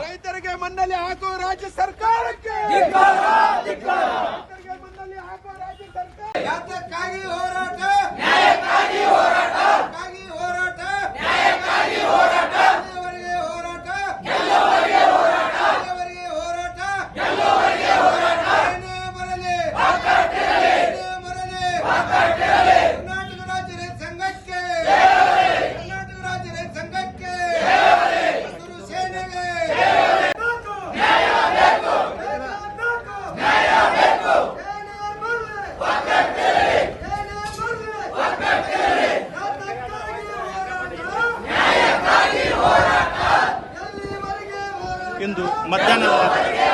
ರೈತರಿಗೆ ಮಣ್ಣಲ್ಲಿ ಹಾಕುವ ರಾಜ್ಯ ಸರ್ಕಾರಕ್ಕೆ ರೈತರಿಗೆ ಮಣ್ಣಲ್ಲಿ ಹಾಕುವ ರಾಜ್ಯ ಸರ್ಕಾರ ಯಾತಕ್ಕಾಗಿ ಹೋರಾಟ ನ್ಯಾಯಕ್ಕಾಗಿ ಹೋರಾಟ ಹೋರಾಟ ನ್ಯಾಯಕ್ಕಾಗಿ ಹೋರಾಟ ಎಲ್ಲಿಯವರೆಗೆ ಹೋರಾಟ ಗೆಲ್ಲುವವರೆಗೆ ಹೋರಾಟ ಹೋರಾಟ ಗೆಲ್ಲುವವರೆಗೆ ಹೋರಾಟ ಏನೇ ಬರಲಿ ಏನೇ ಬರಲಿ ಕರ್ನಾಟಕ ರಾಜ್ಯ ರೈತ ಸಂಘಕ್ಕೆ ಕರ್ನಾಟಕ ರಾಜ್ಯ ರೈತ ಸಂಘಕ್ಕೆ ಹಸಿರು ಸೇನೆಗೆ ನ್ಯಾಯ ಬೇಕು ನ್ಯಾಯ ಬೇಕು ಏನೇ ಬರಲಿ ಏನೇ ಬರಲಿ ನ್ಯಾಯಕ್ಕಾಗಿ ಹೋರಾಟ ಎಲ್ಲಿವರೆಗೆ ಹೋರಾಟ ಇಂದು ಮಧ್ಯಾಹ್ನದ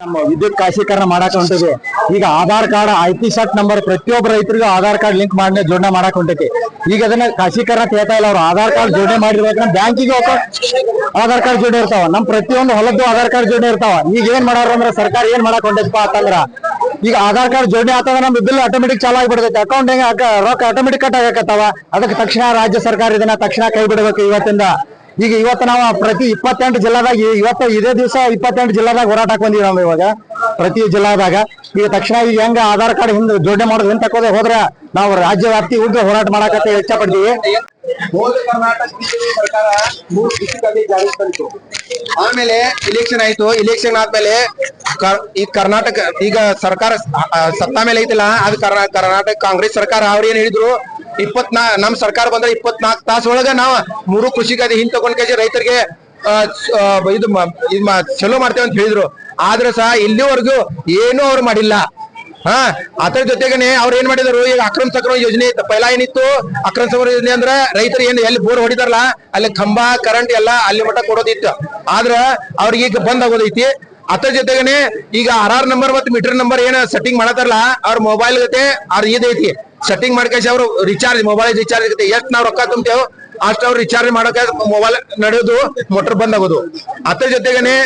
ನಮ್ಮ ವಿದ್ಯುತ್ ಖಾಸೀಕರಣ ಮಾಡಕ್ ಹೊಂಟದು ಈಗ Aadhaar card I P set number ಪ್ರತಿಯೊಬ್ಬ ರೈತರಿಗೂ ಆಧಾರ್ ಕಾರ್ಡ್ ಲಿಂಕ್ ಮಾಡಿ ಜೋಡಣೆ ಮಾಡಕ್ ಹೊಂಟೈತಿ ಈಗ ಅದನ್ನ ಖಾಸೀಕರಣ ಕೇಳ್ತಾ ಇಲ್ಲ ಅವ್ರು. ಆಧಾರ್ ಕಾರ್ಡ್ ಜೋಡಣೆ ಮಾಡಿರ್ಬೇಕಂದ್ರೆ ಬ್ಯಾಂಕಿಗೆ ಆಧಾರ್ ಕಾರ್ಡ್ ಜೋಡಣೆ ಇರ್ತಾವ. ನಮ್ ಪ್ರತಿಯೊಂದು ಹೊಲದ್ದು ಆಧಾರ್ ಕಾರ್ಡ್ ಜೋಡಣೆ ಇರ್ತಾವ. ಈಗ ಏನ್ ಮಾಡಾರ ಅಂದ್ರೆ ಸರ್ಕಾರ ಏನ್ ಮಾಡಕ್ ಹೊಂಟೈತಿಪ್ಪ ಅಂತಂದ್ರ, ಈಗ ಆಧಾರ್ ಕಾರ್ಡ್ ಜೋಡಣೆ ಆತಂದ್ರ ನಮ್ ಬಿಲ್ ಆಟೋಮೆಟಿಕ್ ಚಾಲು ಆಗಿಬಿಡ್ತೈತಿ. ಅಕೌಂಟ್ ಹೆಂಗ ರೊಕ್ಕ ಆಟೋಮೆಟಿಕ್ ಕಟ್ ಆಗಕತ್ತಾವ. ಅದಕ್ಕೆ ತಕ್ಷಣ ರಾಜ್ಯ ಸರ್ಕಾರ ಇದನ್ನ ತಕ್ಷಣ ಕೈ ಬಿಡಬೇಕು ಇವತ್ತಿಂದ. ಈಗ ಇವತ್ತು ನಾವು ಪ್ರತಿ ಇಪ್ಪತ್ತೆಂಟು ಜಿಲ್ಲಾದಾಗ ಇವತ್ತು ಇದೇ ದಿವಸ ಇಪ್ಪತ್ತೆಂಟು ಜಿಲ್ಲಾದಾಗ ಹೋರಾಟಕ್ಕೆ ಬಂದೀವಿ ನಾವು ಇವಾಗ, ಪ್ರತಿ ಜಿಲ್ಲಾದಾಗ. ಈಗ ತಕ್ಷಣ ಈಗ ಹೆಂಗ ಆಧಾರ್ ಕಾರ್ಡ್ ಹಿಂದೆ ಜೋಡಣೆ ಮಾಡೋದು ಹಿಂದೆ ತಕೋದೆ ಹೋದ್ರೆ ನಾವು ರಾಜ್ಯ ವ್ಯಾಪ್ತಿ ಉಗ್ರ ಹೋರಾಟ ಮಾಡಕತ್ತೆ ಇಚ್ಛೆ ಪಡ್ತೀವಿ ಆಮೇಲೆ ಇಲೆಕ್ಷನ್ ಆಯ್ತು. ಇಲೆಕ್ಷನ್ ಆದ್ಮೇಲೆ ಈ ಕರ್ನಾಟಕ ಈಗ ಸರ್ಕಾರ ಸತ್ತ ಮೇಲೆ ಐತಿಲ್ಲ. ಅದು ಕರ್ನಾ- ಕರ್ನಾಟಕ ಕಾಂಗ್ರೆಸ್ ಸರ್ಕಾರ ಅವ್ರು ಏನ್ ಹೇಳಿದ್ರು? ಇಪ್ಪತ್ನಾ, ನಮ್ ಸರ್ಕಾರ ಬಂದ್ರೆ ಇಪ್ಪತ್ನಾಲ್ಕು ತಾಸ ಒಳಗ ನಾವ್ ಮೂರು ಕೃಷಿ ಕಾಯ್ದೆ ಹಿಂದ್ ತಗೊಂಡ್ ಕೇಜಿ ರೈತರಿಗೆ ಇದು ಚಲೋ ಮಾಡ್ತೇವೆ ಅಂತ ಹೇಳಿದ್ರು. ಆದ್ರೆ ಸಹ ಇಲ್ಲಿವರೆಗೂ ಏನು ಅವ್ರು ಮಾಡಿಲ್ಲ. ಹಾ, ಅದ್ರ ಜೊತೆಗೇನೆ ಅವ್ರು ಏನ್ ಮಾಡಿದ್ರು? ಈಗ ಅಕ್ರಮ ಸಕ್ರಮ ಯೋಜನೆ ಇತ್ತು ಪೈಲಾ ಏನಿತ್ತು? ಅಕ್ರಮ ಸಕ್ರಮ ಯೋಜನೆ ಅಂದ್ರ ರೈತರು ಏನ್ ಎಲ್ಲಿ ಬೋರ್ ಹೊಡಿದಾರಲ್ಲ ಅಲ್ಲಿ ಕಂಬ ಕರೆಂಟ್ ಎಲ್ಲ ಅಲ್ಲಿ ಮಟ್ಟ ಕೊಡೋದಿತ್ತು. ಆದ್ರ ಅವ್ರಿಗೆ ಈಗ ಬಂದ್ ಆಗೋದೈತಿ. ಅದ್ರ ಜೊತೆಗೇನೆ ಈಗ ಆರ್ ಆರ್ ನಂಬರ್ ಮತ್ತೆ ಮೀಟರ್ ನಂಬರ್ ಏನ ಸೆಟ್ಟಿಂಗ್ ಮಾಡತಾರಲ್ಲ ಅವ್ರ ಮೊಬೈಲ್ ಜೊತೆ ಅವ್ರ ಇದೈತಿ ಸೆಟ್ಟಿಂಗ್ ಮಾಡ್ಕೇಸಿ ಅವರು ರಿಚಾರ್ಜ್ ಮೊಬೈಲ್ ರಿಚಾರ್ಜ್ ಇರುತ್ತೆ. ಎಷ್ಟ್ ನಾವ್ ರೊಕ್ಕ ತುಂಬ್ತೇವ್ ಅಷ್ಟು ಅವ್ರು ರಿಚಾರ್ಜ್ ಮಾಡೋಕೆ ಮೊಬೈಲ್ ನಡೆಯೋದು ಮೋಟರ್ ಬಂದ್ ಆಗೋದು. ಅದ್ರ ಜೊತೆಗೇನೆ